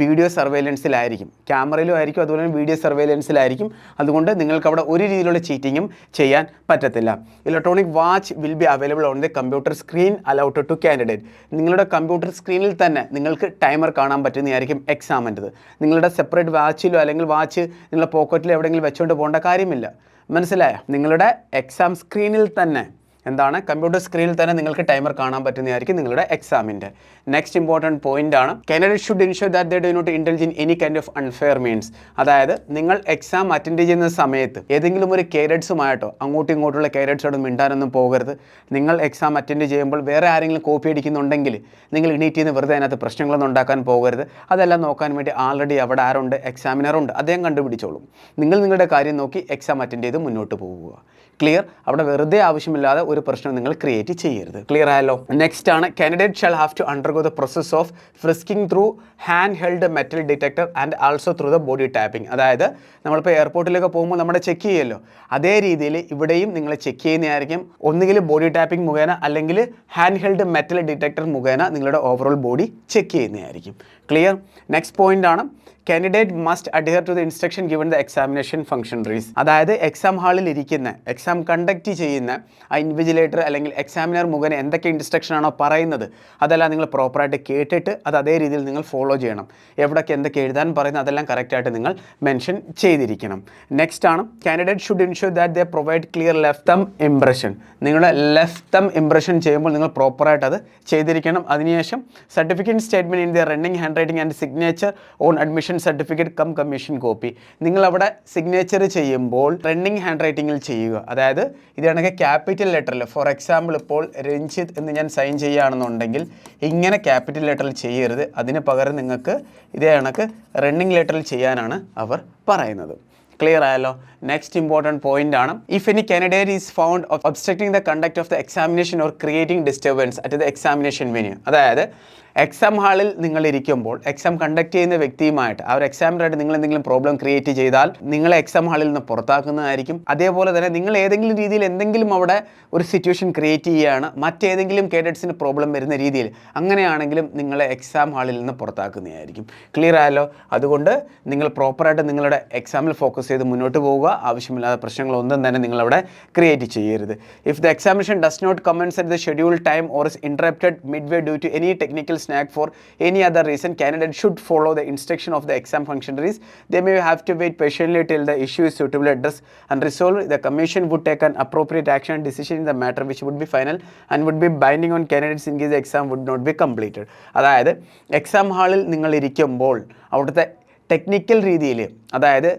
വീഡിയോ സർവൈലൻസിലായിരിക്കും. ക്യാമറയിലും ആയിരിക്കും അതുപോലെ തന്നെ വീഡിയോ സർവൈലൻസിലായിരിക്കും. അതുകൊണ്ട് നിങ്ങൾക്ക് അവിടെ ഒരു രീതിയിലുള്ള ചീറ്റിങ്ങും ചെയ്യാൻ പറ്റത്തില്ല. Electronic watch will be available on the computer screen allotted to candidate നിങ്ങളുടെ കമ്പ്യൂട്ടർ സ്ക്രീനിൽ തന്നെ നിങ്ങൾക്ക് ടൈമർ കാണാൻ പറ്റുന്നതായിരിക്കും എക്സാമിന്റെത് നിങ്ങളുടെ സെപ്പറേറ്റ് വാച്ചിലോ അല്ലെങ്കിൽ വാച്ച് നിങ്ങളുടെ പോക്കറ്റിലോ എവിടെയെങ്കിലും വെച്ചുകൊണ്ട് പോകേണ്ട കാര്യമില്ല. മനസ്സിലായോ? നിങ്ങളുടെ എക്സാം സ്ക്രീനിൽ തന്നെ എന്താണ്? കമ്പ്യൂട്ടർ സ്ക്രീനിൽ തന്നെ നിങ്ങൾക്ക് ടൈമർ കാണാൻ പറ്റുന്നതായിരിക്കും നിങ്ങളുടെ എക്സാമിന്റെ നെക്സ്റ്റ് ഇമ്പോർട്ടന്റ് പോയിന്റ് ആണ്. Candidate should ensure that they do not indulge in any kind of unfair means അതായത് നിങ്ങൾ എക്സാം അറ്റൻഡ് ചെയ്യുന്ന സമയത്ത് ഏതെങ്കിലും ഒരു കേരറ്റ്സുമായിട്ടോ അങ്ങോട്ടും ഇങ്ങോട്ടുള്ള കേരറ്റ്സോടും മിണ്ടാനൊന്നും പോകരുത്. നിങ്ങൾ എക്സാം അറ്റൻഡ് ചെയ്യുമ്പോൾ വേറെ ആരെങ്കിലും കോപ്പി അടിക്കുന്നുണ്ടെങ്കിൽ നിങ്ങൾ എണീറ്റ് ചെയ്യുന്ന വെറുതെ അതിനകത്ത് പ്രശ്നങ്ങളൊന്നും ഉണ്ടാക്കാൻ പോകരുത്. അതെല്ലാം നോക്കാൻ വേണ്ടി ആൾറെഡി അവിടെ ആരുണ്ട്? എക്സാമിനറുണ്ട് അദ്ദേഹം കണ്ടുപിടിച്ചോളും. നിങ്ങൾ നിങ്ങളുടെ കാര്യം നോക്കി എക്സാം അറ്റൻഡ് ചെയ്ത് മുന്നോട്ട് പോവുക. ക്ലിയർ അവിടെ വെറുതെ ആവശ്യമില്ലാതെ ഒരു പ്രശ്നം നിങ്ങൾ ക്രിയേറ്റ് ചെയ്യരുത്. ക്ലിയർ ആയല്ലോ? നെക്സ്റ്റ് ആണ് candidate shall have to undergo the process of frisking through hand held metal detector and also through the body tapping അതായത് നമ്മളിപ്പോൾ എയർപോർട്ടിലൊക്കെ പോകുമ്പോൾ നമ്മുടെ ചെക്ക് ചെയ്യുമല്ലോ അതേ രീതിയിൽ ഇവിടെയും നിങ്ങൾ ചെക്ക് ചെയ്യുന്നതായിരിക്കും ഒന്നുകിൽ ബോഡി ടാപ്പിംഗ് മുഖേന അല്ലെങ്കിൽ ഹാൻഡ് ഹെൽഡ് മെറ്റൽ ഡിറ്റക്ടർ മുഖേന നിങ്ങളുടെ ഓവറോൾ ബോഡി ചെക്ക് ചെയ്യുന്നതായിരിക്കും ക്ലിയർ നെക്സ്റ്റ് പോയിന്റ് ആണ് candidate must adhere to the instruction given the examination functionaries അതായത് എക്സാം ഹാളിൽ ഇരിക്കുന്ന എക്സാം കണ്ടക്ട് ചെയ്യുന്ന ആ ഇൻവിജിലേറ്റർ അല്ലെങ്കിൽ എക്സാമിനർ മുഖേന എന്തൊക്കെ ഇൻസ്ട്രക്ഷൻ ആണോ പറയുന്നത് അതെല്ലാം നിങ്ങൾ പ്രോപ്പറായിട്ട് കേട്ടിട്ട് അത് അതേ രീതിയിൽ നിങ്ങൾ ഫോളോ ചെയ്യണം. എവിടെയൊക്കെ എന്തൊക്കെ എഴുതാൻ പറയുന്നത് അതെല്ലാം കറക്റ്റായിട്ട് നിങ്ങൾ മെൻഷൻ ചെയ്തിരിക്കണം. നെക്സ്റ്റ് ആണ് candidate should ensure that they provide clear left thumb impression നിങ്ങളുടെ ലെഫ്റ്റ് തം ഇംപ്രഷൻ ചെയ്യുമ്പോൾ നിങ്ങൾ പ്രോപ്പറായിട്ട് അത് ചെയ്തിരിക്കണം. അതിനുശേഷം certificate statement in the running hand writing and signature on admission certificate cum commission copy. നിങ്ങൾ അവിടെ സിഗ്നേച്ചർ ചെയ്യുമ്പോൾ റണ്ണിങ് ഹാൻഡ് റൈറ്റിങ്ങിൽ ചെയ്യുക. അതായത് ഇതാണെങ്കിൽ ക്യാപിറ്റൽ ലെറ്ററിൽ ഫോർ എക്സാമ്പിൾ ഇപ്പോൾ രഞ്ജിത്ത് എന്ന് ഞാൻ സൈൻ ചെയ്യുകയാണെന്നുണ്ടെങ്കിൽ ഇങ്ങനെ ക്യാപിറ്റൽ ലെറ്ററിൽ ചെയ്യരുത്. അതിന് പകരം നിങ്ങൾക്ക് ഇതേ കണക്ക് റണ്ണിങ് ലെറ്ററിൽ ചെയ്യാനാണ് അവർ പറയുന്നത്. ക്ലിയർ ആയല്ലോ? നെക്സ്റ്റ് ഇമ്പോർട്ടന്റ് പോയിന്റ് ആണ്. If any candidate is found obstructing the conduct of the examination or creating disturbance at the examination venue അതായത് എക്സാം ഹാളിൽ നിങ്ങൾ ഇരിക്കുമ്പോൾ എക്സാം കണ്ടക്ട് ചെയ്യുന്ന വ്യക്തിയുമായിട്ട് ആ ഒരു എക്സാമിനായിട്ട് നിങ്ങൾ എന്തെങ്കിലും പ്രോബ്ലം ക്രിയേറ്റ് ചെയ്താൽ നിങ്ങളെ എക്സാം ഹാളിൽ നിന്ന് പുറത്താക്കുന്നതായിരിക്കും. അതേപോലെ തന്നെ നിങ്ങൾ ഏതെങ്കിലും രീതിയിൽ എന്തെങ്കിലും അവിടെ ഒരു സിറ്റുവേഷൻ ക്രിയേറ്റ് ചെയ്യുകയാണ് മറ്റേതെങ്കിലും കേഡറ്റ്സിന് പ്രോബ്ലം വരുന്ന രീതിയിൽ അങ്ങനെയാണെങ്കിലും നിങ്ങളെ എക്സാം ഹാളിൽ നിന്ന് പുറത്താക്കുന്നതായിരിക്കും. ക്ലിയർ ആയല്ലോ? അതുകൊണ്ട് നിങ്ങൾ പ്രോപ്പറായിട്ട് നിങ്ങളുടെ എക്സാമിൽ ഫോക്കസ് ചെയ്ത് മുന്നോട്ട് പോവുക. ആവശ്യമില്ലാത്ത പ്രശ്നങ്ങളൊന്നും തന്നെ നിങ്ങളവിടെ ക്രിയേറ്റ് ചെയ്യരുത്. If the examination does not commence at the schedule time or is interrupted midway due to any technical snack for any other reason, candidate should follow the instruction of the exam functionaries. They may have to wait patiently till the issue is suitably addressed and resolved. The commission would take an appropriate action and decision in the matter which would be final and would be binding on candidates in case the exam would not be completed. അതായത് exam ഹാളിൽ നിങ്ങൾ ഇരിക്കുമ്പോൾ അവിടുത്തെ technical രീതിയിൽ അതായത്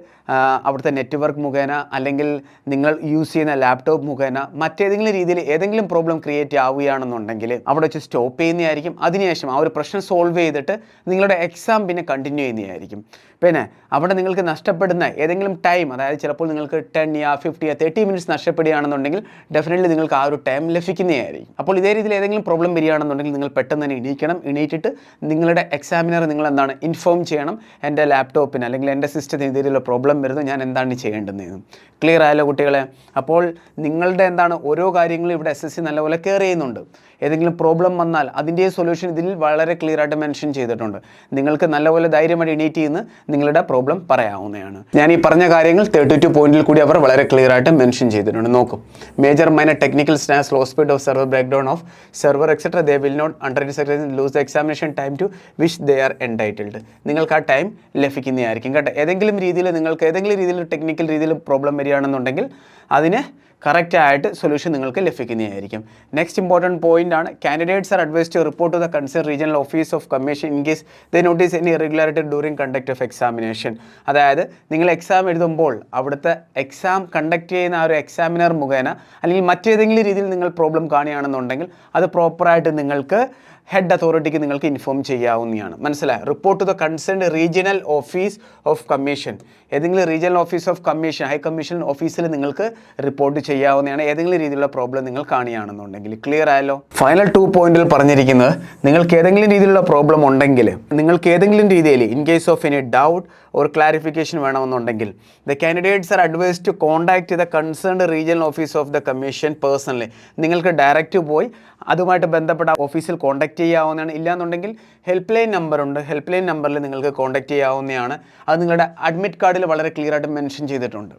അവിടുത്തെ network മുഖേന അല്ലെങ്കിൽ നിങ്ങൾ യൂസ് ചെയ്യുന്ന ലാപ്ടോപ്പ് മുഖേന മറ്റേതെങ്കിലും രീതിയിൽ ഏതെങ്കിലും പ്രോബ്ലം ക്രിയേറ്റ് ആവുകയാണെന്നുണ്ടെങ്കിൽ അവിടെ വെച്ച് സ്റ്റോപ്പ് ചെയ്യുന്നതായിരിക്കും. അതിനുശേഷം ആ ഒരു പ്രശ്നം സോൾവ് ചെയ്തിട്ട് നിങ്ങളുടെ എക്സാം പിന്നെ കണ്ടിന്യൂ ചെയ്യുന്നതായിരിക്കും. പിന്നെ അവിടെ നിങ്ങൾക്ക് നഷ്ടപ്പെടുന്ന ഏതെങ്കിലും ടൈം അതായത് ചിലപ്പോൾ നിങ്ങൾക്ക് ടെൻ യാ ഫിഫ്റ്റി യാ തേർട്ടി മിനിറ്റ്സ് നഷ്ടപ്പെടുകയാണെന്നുണ്ടെങ്കിൽ ഡെഫിനറ്റ്ലി നിങ്ങൾക്ക് ആ ഒരു ടൈം ലഭിക്കുന്നതായിരിക്കും. അപ്പോൾ ഇതേ രീതിയിൽ ഏതെങ്കിലും പ്രോബ്ലം വരികയാണെന്നുണ്ടെങ്കിൽ നിങ്ങൾ പെട്ടെന്ന് തന്നെ ഇണീക്കണം ഇണീറ്റിട്ട് നിങ്ങളുടെ എക്സാമിനർ നിങ്ങൾ എന്താണ് ഇൻഫോം ചെയ്യണം. എന്റെ ലാപ്ടോപ്പിന് അല്ലെങ്കിൽ എന്റെ സിസ്റ്റത്തിന് ഇതിലുള്ള പ്രോബ്ലം വരുന്നു ഞാൻ എന്താണ് ചെയ്യേണ്ടതെന്ന് ക്ലിയർ ആയല്ലോ കുട്ടികളെ? അപ്പോൾ നിങ്ങളുടെ എന്താണ് ഓരോ കാര്യങ്ങളും ഇവിടെ എസ് എസ് സി നല്ലപോലെ കെയർ ചെയ്യുന്നുണ്ട്. ഏതെങ്കിലും പ്രോബ്ലം വന്നാൽ അതിന്റെ സൊല്യൂഷൻ ഇതിൽ വളരെ ക്ലിയർ ആയിട്ട് മെൻഷൻ ചെയ്തിട്ടുണ്ട്. നിങ്ങൾക്ക് നല്ലപോലെ ധൈര്യമായിട്ട് എണീറ്റ് ചെയ്യുന്ന നിങ്ങളുടെ പ്രോബ്ലം പറയാവുന്നതാണ്. ഞാൻ ഈ പറഞ്ഞ കാര്യങ്ങൾ തേർട്ടി ടു പോയിന്റിൽ കൂടി അവർ വളരെ ക്ലിയർ ആയിട്ട് മെൻഷൻ ചെയ്തിട്ടുണ്ട്. നോക്കും. Major minor technical snags low speed of server break down of server etcetera they will not under lose the examination time to which they are entitled നിങ്ങൾക്ക് ആ ടൈം ലഭിക്കുന്നതായിരിക്കും കേട്ടോ. ഏതെങ്കിലും രീതിയിൽ നിങ്ങൾക്ക് ഏതെങ്കിലും രീതിയിൽ ടെക്നിക്കൽ രീതിയിൽ പ്രോബ്ലം വരികയാണെന്നുണ്ടെങ്കിൽ അതിന് കറക്റ്റായിട്ട് സൊല്യൂഷൻ നിങ്ങൾക്ക് ലഭിക്കുന്നതായിരിക്കും. നെക്സ്റ്റ് ഇമ്പോർട്ടന്റ് പോയിന്റ് ആണ്. Candidates are advise to report to the concern regional office of commission in case the notice any irregularity during conduct of examination അതായത് നിങ്ങൾ എക്സാം എഴുതുമ്പോൾ അവിടുത്തെ എക്സാം കണ്ടക്ട് ചെയ്യുന്ന ആ ഒരു എക്സാമിനർ മുഖേന അല്ലെങ്കിൽ മറ്റേതെങ്കിലും രീതിയിൽ നിങ്ങൾ പ്രോബ്ലം കാണുകയാണെന്നുണ്ടെങ്കിൽ അത് പ്രോപ്പറായിട്ട് നിങ്ങൾക്ക് ഹെഡ് അതോറിറ്റിക്ക് നിങ്ങൾക്ക് ഇൻഫോം ചെയ്യാവുന്നതാണ്. മനസ്സിലായി? Report to the concerned regional office of commission ഏതെങ്കിലും regional office of commission high commission ഓഫീസിൽ നിങ്ങൾക്ക് റിപ്പോർട്ട് ചെയ്യാവുന്നതാണ്. ഏതെങ്കിലും രീതിയിലുള്ള പ്രോബ്ലം നിങ്ങൾ കാണുകയാണെന്നുണ്ടെങ്കിൽ ക്ലിയർ ആയല്ലോ? ഫൈനൽ ടു പോയിന്റിൽ പറഞ്ഞിരിക്കുന്നത് നിങ്ങൾക്ക് ഏതെങ്കിലും രീതിയിലുള്ള പ്രോബ്ലം ഉണ്ടെങ്കിൽ നിങ്ങൾക്ക് ഏതെങ്കിലും രീതിയിൽ in case of any doubt ഒരു ക്ലാരിഫിക്കേഷൻ വേണമെന്നുണ്ടെങ്കിൽ the candidates are advise to contact the concerned regional office of the commission personally നിങ്ങൾക്ക് ഡയറക്റ്റ് പോയി അതുമായിട്ട് ബന്ധപ്പെട്ട ഓഫീസിൽ കോൺടാക്ട് ചെയ്യാവുന്നതാണ്. ഇല്ലാന്നുണ്ടെങ്കിൽ ഹെൽപ്പ് ലൈൻ നമ്പറുണ്ട് ഹെൽപ്പ് ലൈൻ നമ്പറിൽ നിങ്ങൾക്ക് കോൺടാക്റ്റ് ചെയ്യാവുന്നതാണ്. അത് നിങ്ങളുടെ അഡ്മിറ്റ് കാർഡിൽ വളരെ ക്ലിയർ ആയിട്ട് മെൻഷൻ ചെയ്തിട്ടുണ്ട്.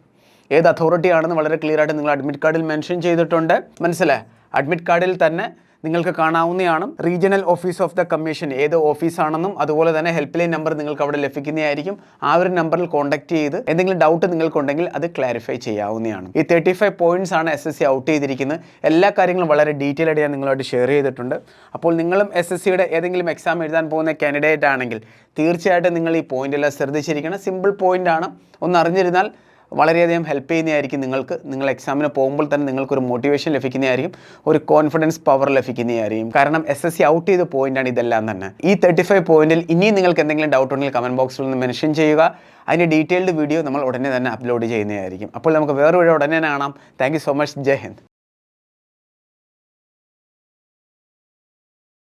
ഏത് അതോറിറ്റി ആണെന്ന് വളരെ ക്ലിയർ ആയിട്ട് നിങ്ങൾ അഡ്മിറ്റ് കാർഡിൽ മെൻഷൻ ചെയ്തിട്ടുണ്ട്. മനസ്സിലായി? അഡ്മിറ്റ് കാർഡിൽ തന്നെ നിങ്ങൾക്ക് കാണാവുന്നതാണ്. Regional office of the commission ഏത് ഓഫീസാണെന്നും അതുപോലെ തന്നെ ഹെൽപ്പ് ലൈൻ നമ്പർ നിങ്ങൾക്ക് അവിടെ ലഭിക്കുന്നതായിരിക്കും. ആ ഒരു നമ്പറിൽ കോൺടാക്ട് ചെയ്ത് എന്തെങ്കിലും ഡൗട്ട് നിങ്ങൾക്കുണ്ടെങ്കിൽ അത് ക്ലാരിഫൈ ചെയ്യാവുന്നതാണ്. ഈ തേർട്ടി ഫൈവ് പോയിന്റ്സ് ആണ് എസ് എസ് സി ഔട്ട് ചെയ്തിരിക്കുന്നത്. എല്ലാ കാര്യങ്ങളും വളരെ ഡീറ്റെയിൽ ആയിട്ട് ഞാൻ നിങ്ങളോട് ഷെയർ ചെയ്തിട്ടുണ്ട്. അപ്പോൾ നിങ്ങളും എസ് എസ് സിയുടെ ഏതെങ്കിലും എക്സാം എഴുതാൻ പോകുന്ന കാൻഡിഡേറ്റ് ആണെങ്കിൽ തീർച്ചയായിട്ടും നിങ്ങൾ ഈ പോയിന്റ് എല്ലാം ശ്രദ്ധിച്ചിരിക്കണം. സിമ്പിൾ പോയിന്റ് ആണ്. ഒന്ന് അറിഞ്ഞിരുന്നാൽ വളരെയധികം ഹെൽപ്പ് ചെയ്യുന്നതായിരിക്കും നിങ്ങൾക്ക്. നിങ്ങൾ എക്സാമിന് പോകുമ്പോൾ തന്നെ നിങ്ങൾക്കൊരു മോട്ടിവേഷൻ ലഭിക്കുന്നതായിരിക്കും. ഒരു കോൺഫിഡൻസ് പവർ ലഭിക്കുന്നതായിരിക്കും. കാരണം എസ് എസ് സി ഔട്ട് ചെയ്ത പോയിന്റാണ് ഇതെല്ലാം തന്നെ. ഈ തേർട്ടി ഫൈവ് പോയിന്റിൽ ഇനിയും നിങ്ങൾക്ക് എന്തെങ്കിലും ഡൗട്ട് ഉണ്ടെങ്കിൽ കമന്റ് ബോക്സിൽ നിന്ന് മെൻഷൻ ചെയ്യുക. അതിന്റെ ഡീറ്റെയിൽഡ് വീഡിയോ നമ്മൾ ഉടനെ തന്നെ അപ്ലോഡ് ചെയ്യുന്നതായിരിക്കും. അപ്പോൾ നമുക്ക് വേറെ ഉടനെ കാണാം. Thank so much Jai Hind.